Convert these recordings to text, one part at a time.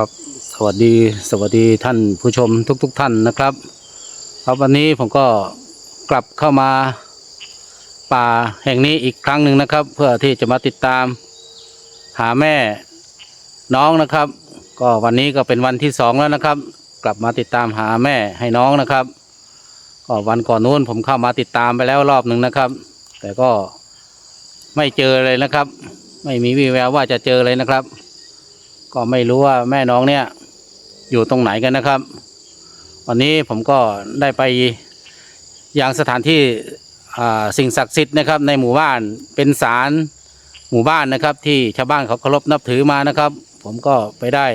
ครับสวัสดีสวัสดีท่านผู้ชมทุกๆทท่านนะครับ ครับวันนี้ผมก็กลับเข้ามาป่าแห่งนี้อีกครั้งหนึ่งนะครับ เพื่อที่จะมาติดตาม หาแม่น้องนะครับ ก็วันนี้ก็เป็นวันที่สองแล้วนะครับ กลับมาติดตามหาแม่ให้น้องนะครับก็วันก่อนนู้นผมเข้ามาติดตามไปแล้วรอบหนึ่งนะครับ แต่ก็ไม่เจอเลยนะครับ ไม่มีวี่แววว่าจะเจอเลยนะครับ ก็ไม่รู้ว่าแม่น้องเนี่ยอยู่ตรงไหนกันนะครับ วันนี้ผมก็ได้ไปยังสถานที่สิ่งศักดิ์สิทธิ์นะครับในหมู่บ้านเป็นศาลหมู่บ้านนะครับ ที่ชาวบ้านเขาเคารพนับถือมานะครับ ผมก็ไปได้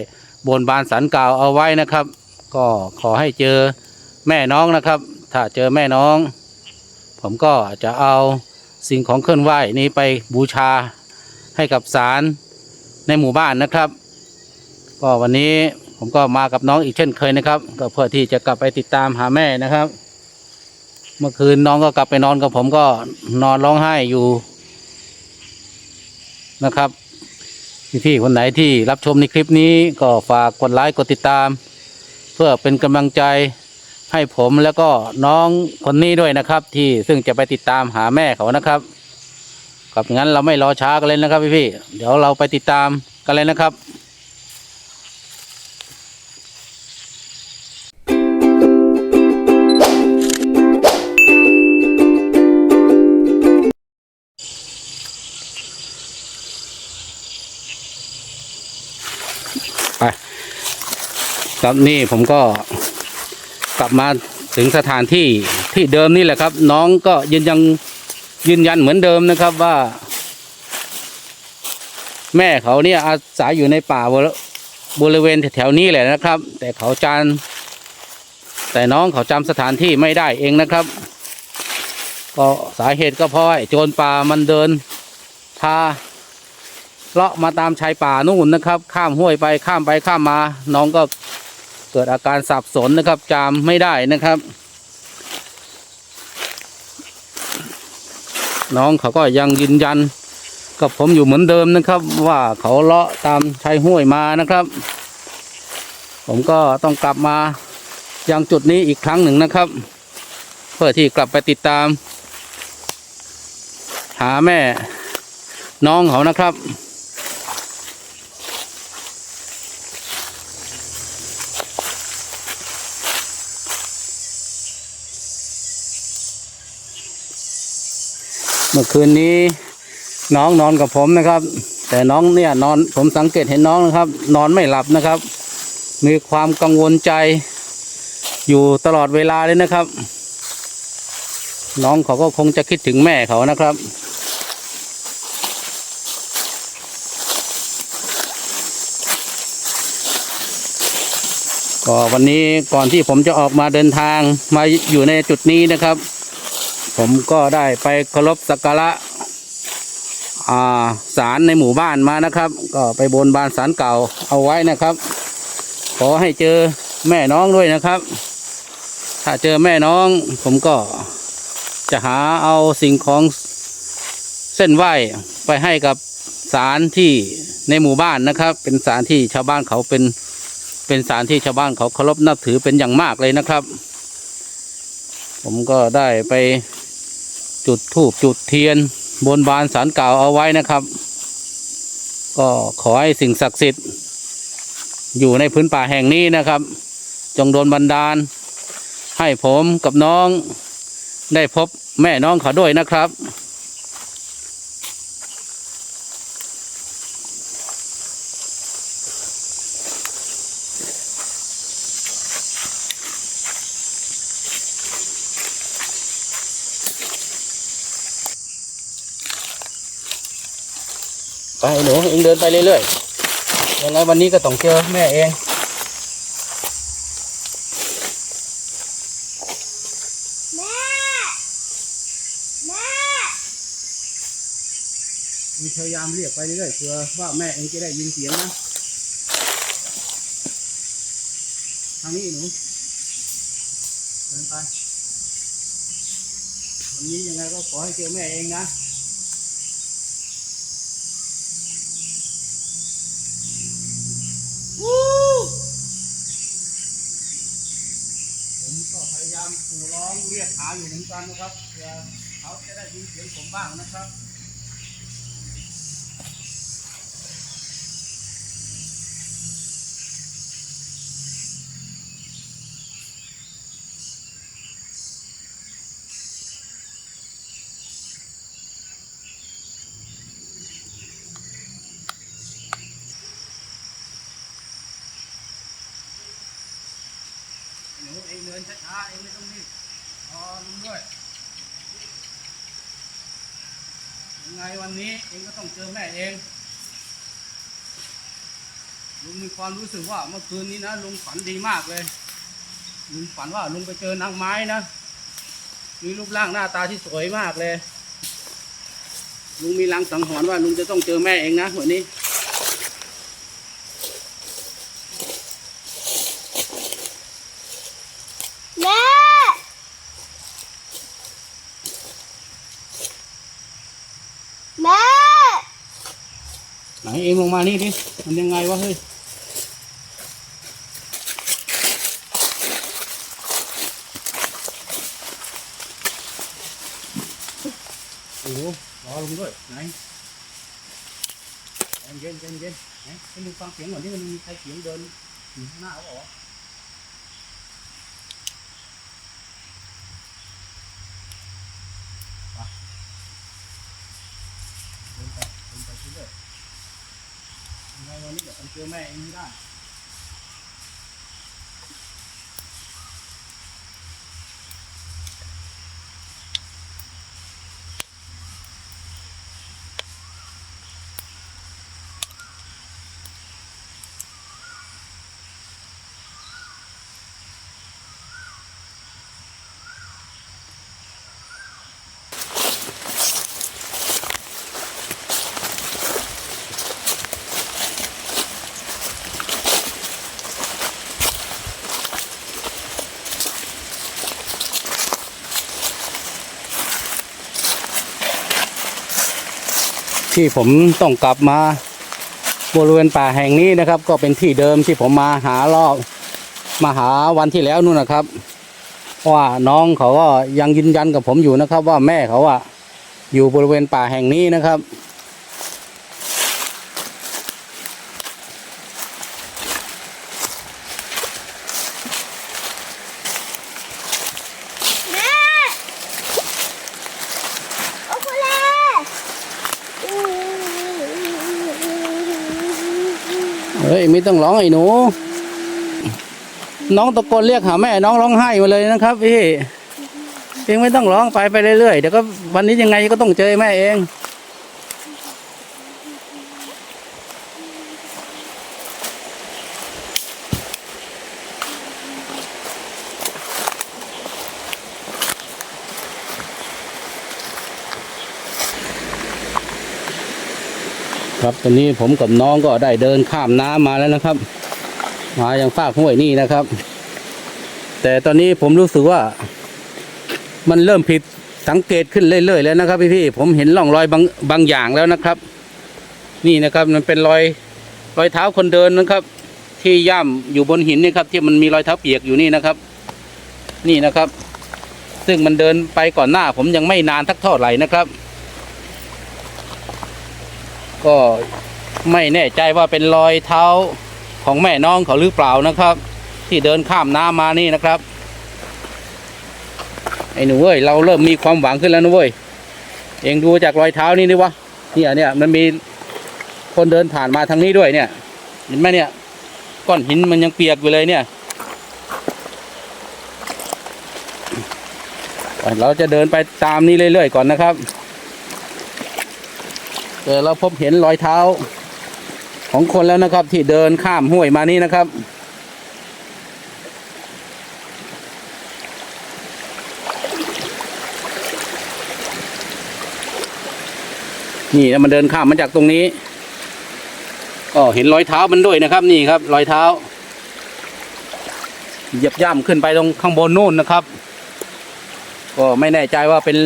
บนบานสารกล่าวเอาไว้นะครับ ก็ขอให้เจอแม่น้องนะครับ ถ้าเจอแม่น้อง ผมก็จะเอาสิ่งของเคลื่อนไหวนี้ไปบูชาให้กับศาลในหมู่บ้านนะครับ ก็วันนี้ผมก็มากับน้องอีกเช่นเคยนะครับ ก็เพื่อที่จะกลับไปติดตามหาแม่นะครับ เมื่อคืนน้องก็กลับไปนอนกับผมก็นอนร้องไห้อยู่นะครับพี่ๆคนไหนที่รับชมในคลิปนี้ก็ฝากกดไลค์กดติดตาม เพื่อเป็นกำลังใจให้ผมแล้วก็น้องคนนี้ด้วยนะครับ ที่ซึ่งจะไปติดตามหาแม่เขานะครับครับงั้นเราไม่รอช้ากันเลยนะครับพี่ๆเดี๋ยวเราไปติดตามกันเลยนะครับ ครับนี่ผมก็กลับมาถึงสถานที่ที่เดิมนี่แหละครับ น้องก็ยืนยังยืนยันเหมือนเดิมนะครับว่า แม่เขาเนี่ยอาศัยอยู่ในป่าบริเวณแถวนี้แหละนะครับ แต่เขาจานแต่น้องเขาจำสถานที่ไม่ได้เองนะครับ ก็สาเหตุก็เพราะไอ้โจรป่ามันเดินพาเลาะมาตามชายป่านู่นนะครับ ข้ามห้วยไปข้ามไปข้ามมา น้องก็ เกิดอาการสับสนนะครับจำไม่ได้นะครับ น้องเขาก็ยังยืนยัน กับผมอยู่เหมือนเดิมนะครับ ว่าเขาเลาะตามชายห้วยมานะครับ ผมก็ต้องกลับมายังจุดนี้อีกครั้งหนึ่งนะครับ เพื่อที่กลับไปติดตาม หาแม่น้องเขานะครับ มื่อคืนนี้น้องนอนกับผมนะครับ แต่น้องเนี่ยนอนผมสังเกตเห็นน้องนะครับ นอนไม่หลับนะครับ มีความกังวลใจ อยู่ตลอดเวลาเลยนะครับ น้องเขาก็คงจะคิดถึงแม่เขานะครับก็วันนี้ก่อนที่ผมจะออกมาเดินทางมาอยู่ในจุดนี้นะครับ ผมก็ได้ไปเคารพสักการะอ่าศาลในหมู่บ้านมานะครับ ก็ไปบนบานศาลเก่าเอาไว้นะครับ ขอให้เจอแม่น้องด้วยนะครับ ถ้าเจอแม่น้อง ผมก็จะหาเอาสิ่งของเส้นไหว้ไปให้กับศาลที่ในหมู่บ้านนะครับ เป็นศาลที่ชาวบ้านเขาเป็นเป็นศาลที่ชาวบ้านเขาเคารพนับถือเป็นอย่างมากเลยนะครับ ผมก็ได้ไป จุดธูปจุดเทียน บนบานสารกล่าวเอาไว้นะครับ ก็ขอให้สิ่งศักดิ์สิทธิ์ อยู่ในพื้นป่าแห่งนี้นะครับ จงโดนบันดาล ให้ผมกับน้องได้พบแม่น้องเขาด้วยนะครับ ไปหนูเองเดินไปเรื่อยๆยังไงวันนี้ก็ต้องเจอแม่เองแม่แม่มีพยายามเรียกไปเรื่อยๆเพื่อว่าแม่เองจะได้ยินเสียงนะทางนี้หนูเดินไปวันนี้ยังไงก็ขอให้เจอแม่เองนะ วู้ ยายามขู่ ร้องเรียกหาอยู่เหมือนกันนะครับเพื่อเขาจะได้ยินเสียงผมบ้างนะครับ ห นูเองเดินช้าๆเองไม่ต้องรีบรอลุงด้วยยังไงวันนี้เองก็ต้องเจอแม่เองลุงมีความรู้สึกว่าเมื่อคืนนี้นะลุงฝันดีมากเลยลุงฝันว่าลุงไปเจอนางไม้นะมีรูปร่างหน้าตาที่สวยมากเลยลุงมีลังสังหรณ์ว่าลุงจะต้องเจอแม่เองนะวันนี้ แม่ แม่ ไหนเองลงมานี่ดิ มันยังไงวะเฮ้ย โอ้โหรอลงด้วย ไหนเย็นเย็นเย็นไหนให้ลุงฟังเสียงก่อนที่มันมีใครเสียงเดินอยู่ข้างหน้าเขาบอกเดินไปเดินไปเรื่อยๆยังไงวันนี้ เดี๋ยวผมเจอแม่เองไม่ได้ ที่ผมต้องกลับมาบริเวณป่าแห่งนี้นะครับ ก็เป็นที่เดิมที่ผมมาหารอบมาหาวันที่แล้วนู่นนะครับว่าน้องเขาก็ยังยืนยันกับผมอยู่นะครับ ว่าแม่เขาอะอยู่บริเวณป่าแห่งนี้นะครับ แม่โอ้โหแล เฮ้ย ไม่ต้องร้องไอ้หนู น้องตะโกนเรียกหาแม่น้องร้องไห้มาเลยนะครับพี่เองไม่ต้องร้องไปไปเรื่อยๆเดี๋ยวก็วันนี้ยังไงก็ต้องเจอแม่เอง ครับตอนนี้ผมกับน้องก็ได้เดินข้ามน้ำมาแล้วนะครับ มายังฝากห้วยนี่นะครับ แต่ตอนนี้ผมรู้สึกว่า มันเริ่มผิดสังเกตขึ้นเรื่อยๆแล้วนะครับพี่ๆผมเห็นร่องรอยบางบางอย่างแล้วนะครับ นี่นะครับมันเป็นรอยรอยเท้าคนเดินนะครับ ที่ย่ำอยู่บนหินนี่ครับ ที่มันมีรอยเท้าเปียกอยู่นี่นะครับ นี่นะครับ ซึ่งมันเดินไปก่อนหน้า ผมยังไม่นานทักเท่าไหร่นะครับ ก็ไม่แน่ใจว่าเป็นรอยเท้าของแม่น้องเขาหรือเปล่านะครับ ที่เดินข้ามน้ำมานี่นะครับไอ้หนูเว้ยเราเริ่มมีความหวังขึ้นแล้วนะเว้ยเองดูจากรอยเท้านี่ดิวะเนี่ยเนี่ยมันมีคนเดินผ่านมาทางนี้ด้วยเนี่ย เห็นไหมเนี่ยก้อนหินมันยังเปียกอยู่เลยเนี่ยเราจะเดินไปตามนี้เรื่อยๆก่อนนะครับ เออเราพบเห็นรอยเท้า ของคนแล้วนะครับ ที่เดินข้ามห้วยมานี่นะครับ นี่นะมันเดินข้ามมาจากตรงนี้ ก็เห็นรอยเท้ามันด้วยนะครับ นี่ครับ รอยเท้าเหยียบย่ำขึ้นไปตรงข้างบนนู่นนะครับ ก็ไม่แน่ใจว่าเป็น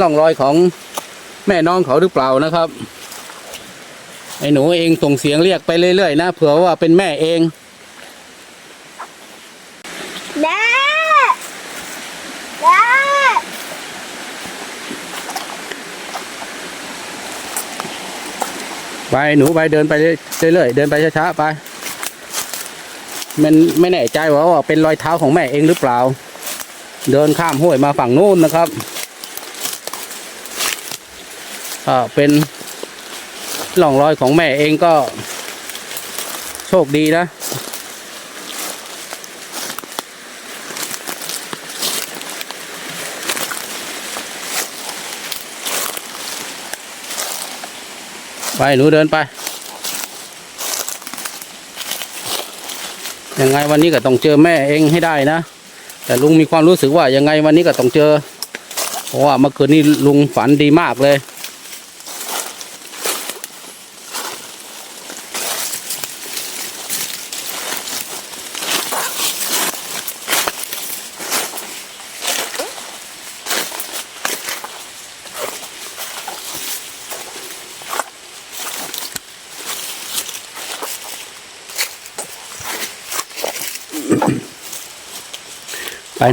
ร่องรอยของ แม่น้องเขาหรือเปล่านะครับ ไอ้หนูเองส่งเสียงเรียกไปเรื่อยๆนะเผื่อว่าเป็นแม่เองแม่แม่ไปหนูไปเดินไปเรื่อยๆเดินไปช้าๆไป มันไม่แน่ใจว่าเป็นรอยเท้าของแม่เองหรือเปล่า เดินข้ามห้วยมาฝั่งนู้นนะครับ ถ้าเป็นร่องรอยของแม่เองก็ โชคดีนะ ไปหนูเดินไป ยังไงวันนี้ก็ต้องเจอแม่เองให้ได้นะ แต่ลุงมีความรู้สึกว่ายังไงวันนี้ก็ต้องเจอ เพราะว่าเมื่อคืนนี้ลุงฝันดีมากเลย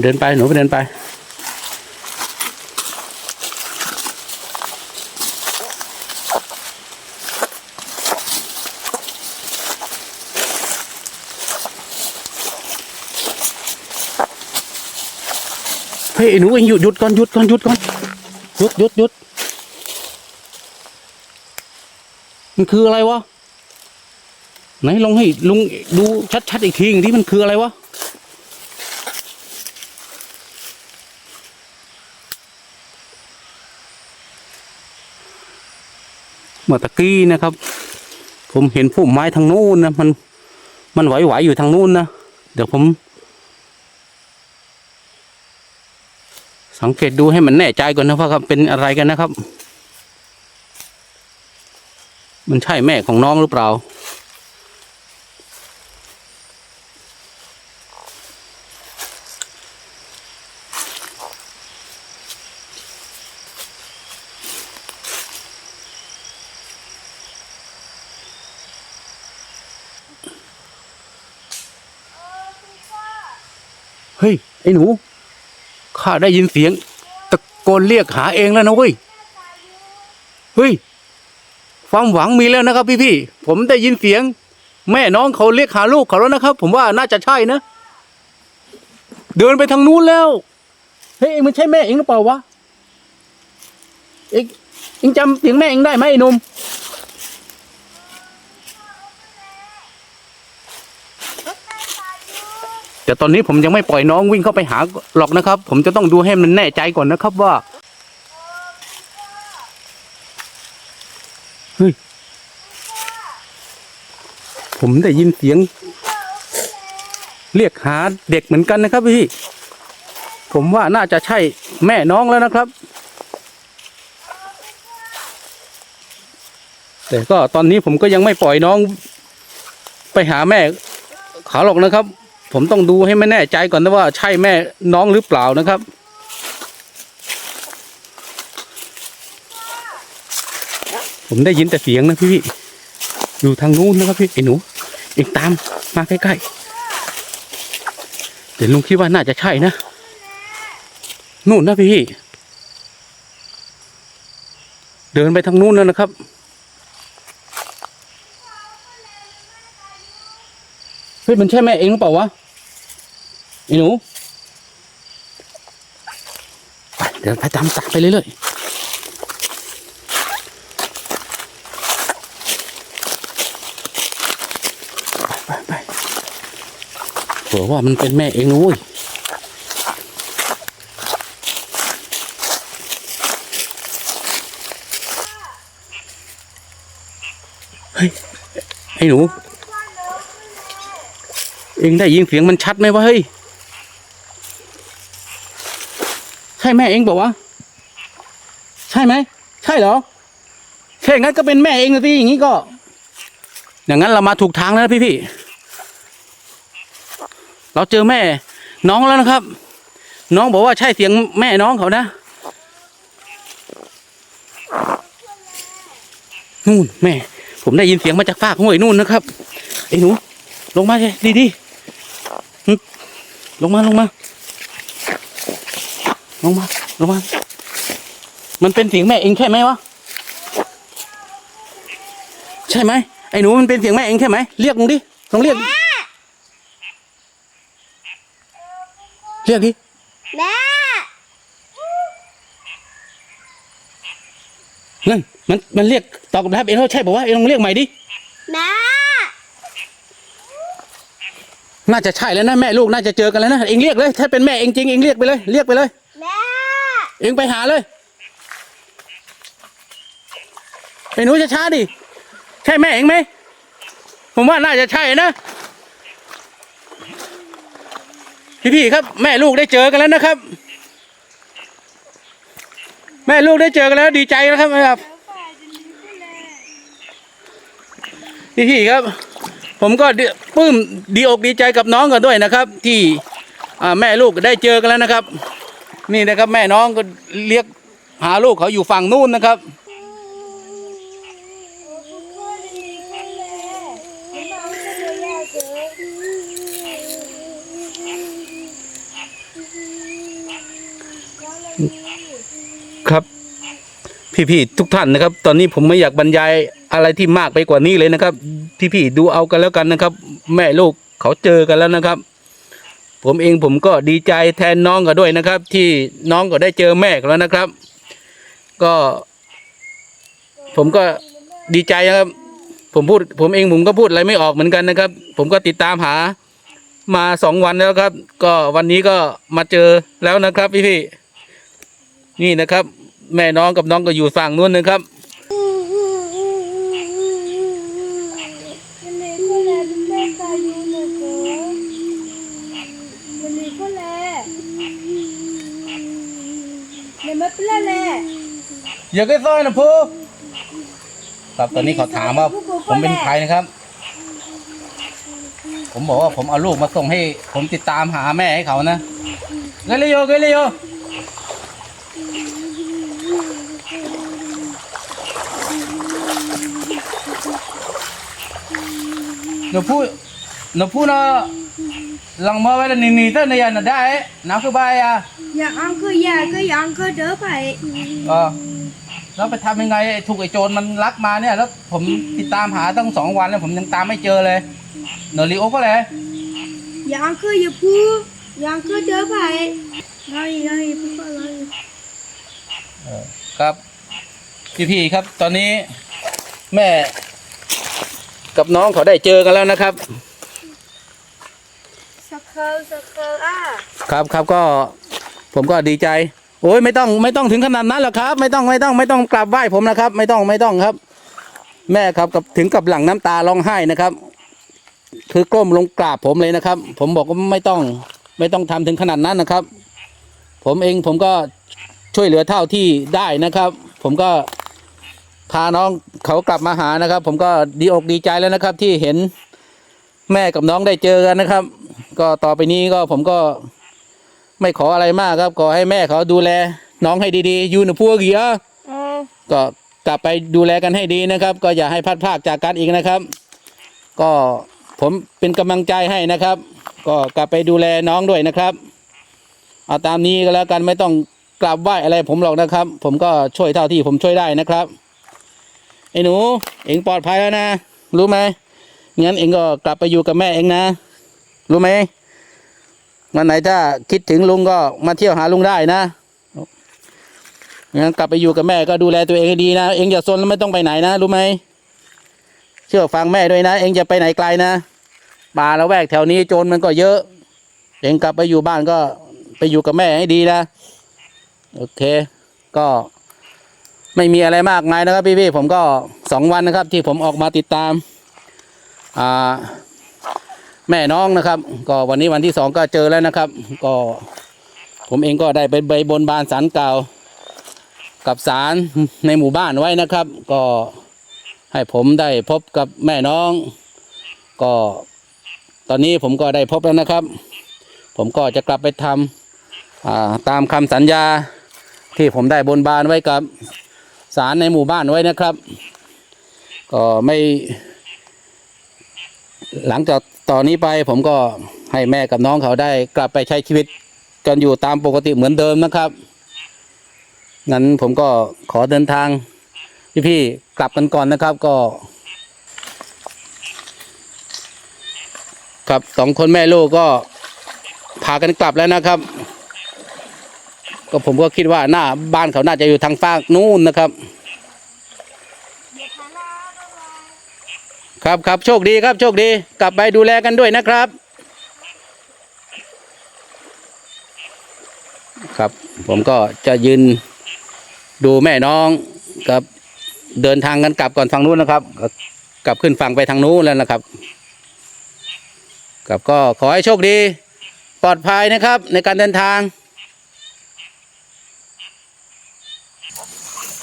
เดินไปหนูไปเดินไป เฮ้ยไอหนูเองหยุดหยุดก่อนหยุดก่อนหยุดก่อนหยุดหยุดหยุดมันคืออะไรวะไหนลองให้ลุงดูชัดๆอีกทีที่มันคืออะไรวะ มื่อตะกี้นะครับ ผมเห็นพุ่มไม้ทางนู้นนะมันมันไหวๆอยู่ทางนู้นนะเดี๋ยวผม สังเกตดูให้มันแน่ใจก่อนนะว่าครับเป็นอะไรกันนะครับ มันใช่แม่ของน้องหรือเปล่า เฮ้ย ไอ้หนู ข้าได้ยินเสียง ตะโกนเรียกหาเองแล้วนะเว้ย เฮ้ย ความหวังมีแล้วนะครับ พี่พี่ผมได้ยินเสียง แม่น้องเขาเรียกหาลูกเขาแล้วนะครับ ผมว่าน่าจะใช่นะ เดินไปทางนู้นแล้ว เฮ้ยเองมันใช่แม่เองหรือเปล่าวะ เอ็งเองจำเสียงแม่เองได้ไหมไอ้หนุ่ม แต่ตอนนี้ผมยังไม่ปล่อยน้องวิ่งเข้าไปหาหรอกนะครับ ผมจะต้องดูให้มันแน่ใจก่อนนะครับว่าเฮ้ยผมได้ยินเสียง เรียกหาเด็กเหมือนกันนะครับพี่ ผมว่าน่าจะใช่แม่น้องแล้วนะครับ แต่ก็ตอนนี้ผมก็ยังไม่ปล่อยน้อง ไปหาแม่ขาหรอกนะครับ ผมต้องดูให้ไม่แน่ใจก่อนนะว่าใช่แม่น้องหรือเปล่านะครับ ผมได้ยินแต่เสียงนะพี่อยู่ทางนู้นนะครับพี่ไอ้หนูเองตามมาใกล้ๆเดี๋ยวลุงคิดว่าน่าจะใช่นะนู่นนะพี่ เดินไปทางนู้นแล้วนะครับเฮ้ยมันใช่แม่เองหรือเปล่าวะ อ้หนูไปเดินไปตามตามไปเรื่อยๆไปไปไปเผื่อว่ามันเป็นแม่เองนะเว้ยเฮ้ยไอ้หนู เองได้ยินเสียงมันชัดไหมวะเฮ้ย ใช่ แม่เองบอกว่าวะใช่ไหมใช่เหรอใช่งั้นก็เป็นแม่เองนะพี่อย่างนี้ก็ อย่างนั้นเรามาถูกทางแล้วพี่พี่เราเจอแม่ น้องแล้วนะครับ น้องบอกว่าใช่เสียงแม่น้องเขานะนู่นแม่ ผมได้ยินเสียงมาจากฟากห้วยนู่นนะครับไอ้หนู ลงมาเลยดีดีลงมาลงมา ลงมาลงมา มันเป็นเสียงแม่เองใช่ไหมวะ ใช่ไหมไอ้หนูมันเป็นเสียงแม่เองใช่ไหมเรียกมึงดิลองเรียกดิเรียกดิแม่นั่นมันมันเรียกตอบรับเองแล้วใช่ป่าวะเองลองเรียกใหม่ดิแม่น่าจะใช่แล้วนะแม่ลูกน่าจะเจอกันแล้วนะเองเรียกเลย ถ้าเป็นแม่เองจริงเองเรียกไปเลย เรียกไปเลย แม่เองไปหาเลยไอ้หนูช้าดิ ใช่แม่เองไหม ผมว่าน่าจะใช่นะ พี่ๆครับ แม่ลูกได้เจอกันแล้วนะครับ แม่ลูกได้เจอกันแล้วดีใจนะครับครับพี่ๆครับ ผมก็ปลื้มดีอกดีใจกับน้องกันด้วยนะครับ ที่แม่ลูกได้เจอกันแล้วนะครับ นี่นะครับแม่น้องก็เรียกหาลูกเขาอยู่ฝั่งนู่นนะครับ ครับพี่ๆทุกท่านนะครับ ตอนนี้ผมไม่อยากบรรยายอะไรที่มากไปกว่านี้เลยนะครับ พี่ๆดูเอากันแล้วกันนะครับ แม่ลูกเขาเจอกันแล้วนะครับ ผมเองผมก็ดีใจแทนน้องก็ด้วยนะครับ ที่น้องก็ได้เจอแม่แล้วนะครับ ก็ ผมก็ดีใจนะครับ ผมพูด ผมเองผมก็พูดอะไรไม่ออกเหมือนกันนะครับ ผมก็ติดตามหามาสองวันแล้วครับ ก็วันนี้ก็มาเจอแล้วนะครับพี่ๆนี่นะครับ แม่น้องกับน้องก็อยู่ฝั่งนู้นนะครับ วันนี้ก็แลเป็นแม่ตาอยู่นะเจ๊วันนี้ก็แล เดี๋ยวมาเป็นแลอย่าใกล้ซอยนะพูครับตอนนี้เขาถามว่าผมเป็นใครนะครับ ผมบอกว่าผมเอาลูกมาส่งให้ ผมติดตามหาแม่ให้เขานะเกลโยเกลโยหนูพูดหนูพูดนะ ลังมาไว้แล้วนี่นี่เต้นในยันน่ะได้น้ำคือใบอะอยากอังคืออยากก็อยากก็เด้อไปเออแล้วไปทำยังไงไอ้ถูกไอ้โจรมันลักมาเนี่ยแล้วผมติดตามหาตั้งสองวันแล้วผมยังตามไม่เจอเลยเนอริโอก็เลยอยากคืออย่าพูดอยากก็เด้อไปรอรอพูดรอครับพี่พี่ๆครับ ตอนนี้แม่กับน้องเขาได้เจอกันแล้วนะครับสัก เคิลสเคิลอะครับครับก็ผมก็ดีใจ โอ้ยไม่ต้องไม่ต้องถึงขนาดนั้นหรอกครับ ไม่ต้องไม่ต้องไม่ต้องกราบไหว้ผมนะครับ ไม่ต้องไม่ต้องครับ แม่ครับกับถึงกับหลังน้ำตาร้องไห้นะครับ คือก้มลงกราบผมเลยนะครับ ผมบอกว่าไม่ต้องไม่ต้องทำถึงขนาดนั้นนะครับ ผมเองผมก็ช่วยเหลือเท่าที่ได้นะครับ ผมก็พาน้องเขากลับมาหานะครับ ผมก็ดีอกดีใจแล้วนะครับ ที่เห็นแม่กับน้องได้เจอกันนะครับ ก็ต่อไปนี้ก็ผมก็ไม่ขออะไรมากครับขอให้แม่เขาดูแล น้องให้ดีๆ อยู่ในพวกเกียร์ก็กลับไปดูแลกันให้ดีนะครับ ก็อย่าให้พลาดพลาดจากกันอีกนะครับ ก็ผมเป็นกำลังใจให้นะครับ ก็กลับไปดูแลน้องด้วยนะครับเอาตามนี้ก็แล้วกันไม่ต้องกราบไหว้อะไรผมหรอกนะครับ ผมก็ช่วยเท่าที่ผมช่วยได้นะครับไอ้หนู เอ็งปลอดภัยแล้วนะ รู้ไหมงั้นเอ็งก็กลับไปอยู่กับแม่เอ็งนะ รู้ไหมวันไหนถ้าคิดถึงลุงก็มาเที่ยวหาลุงได้นะงั้นกลับไปอยู่กับแม่ก็ดูแลตัวเองให้ดีนะ เอ็งอย่าซนแล้วไม่ต้องไปไหนนะรู้ไหมเชื่อฟังแม่ด้วยนะ เอ็งจะไปไหนไกลนะป่าละแวกแถวนี้โจรมันก็เยอะ เอ็งกลับไปอยู่บ้านก็ไปอยู่กับแม่ให้ดีนะ โอเค ก็ไม่มีอะไรมากมายนะครับพี่ๆผมก็สองวันนะครับ ที่ผมออกมาติดตาม อ่า แม่น้องนะครับ ก็วันนี้วันที่สองก็เจอแล้วนะครับ ก็ผมเองก็ได้ไปใบบนบานสารเก่ากับสารในหมู่บ้านไว้นะครับ ก็ให้ผมได้พบกับแม่น้อง ก็ตอนนี้ผมก็ได้พบแล้วนะครับ ผมก็จะกลับไปทำาตามคำสัญญาที่ผมได้บนบานไว้กับสารในหมู่บ้านไว้นะครับ ก็ไม่หลังจาก ต่อนนี้ไปผมก็ให้แม่กับน้องเขาได้กลับไปใช้ชีวิตกันอยู่ตามปกติเหมือนเดิมนะครับงั้นผมก็ขอเดินทางพี่พี่กลับกันก่อนนะครับก็ ครับสองคนแม่ลูกก็พากันกลับแล้วนะครับ ก็ผมก็คิดว่าหน้าบ้านเขาน่าจะอยู่ทางฟากนู่นนะครับ ครับครับโชคดีครับโชคดี กลับไปดูแลกันด้วยนะครับ ครับผมก็จะยืนดูแม่น้องกับเดินทางกันกลับก่อนฝั่งนู้นนะครับ กลับขึ้นฝั่งไปทางนู้นแล้วนะครับครับก็ขอให้โชคดี ปลอดภัยนะครับ ในการเดินทาง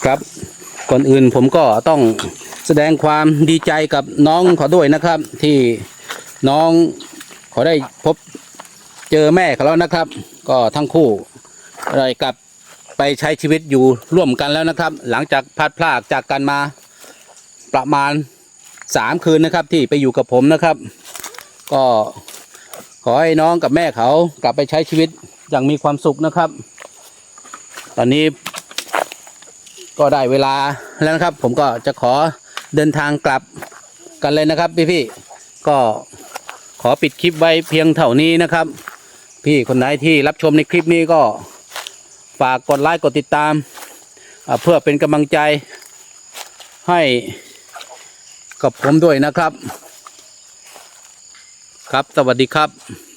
ครับก่อนอื่นผมก็ต้อง แสดงความดีใจกับน้องเขาด้วยนะครับ ที่น้องเขาได้พบเจอแม่เขาแล้วนะครับ ก็ทั้งคู่ได้กลับไปใช้ชีวิตอยู่ร่วมกันแล้วนะครับ หลังจากพัดพรากจากกันมาประมาณสามคืนนะครับ ที่ไปอยู่กับผมนะครับ ก็ขอให้น้องกับแม่เขากลับไปใช้ชีวิตอย่างมีความสุขนะครับ ตอนนี้ก็ได้เวลาแล้วนะครับ ผมก็จะขอ เดินทางกลับกันเลยนะครับพี่พี่ก็ขอปิดคลิปไว้เพียงเท่านี้นะครับ พี่คนไหนที่รับชมในคลิปนี้ก็ฝากกดไลค์กดติดตาม เพื่อเป็นกำลังใจให้กับผมด้วยนะครับ ครับสวัสดีครับ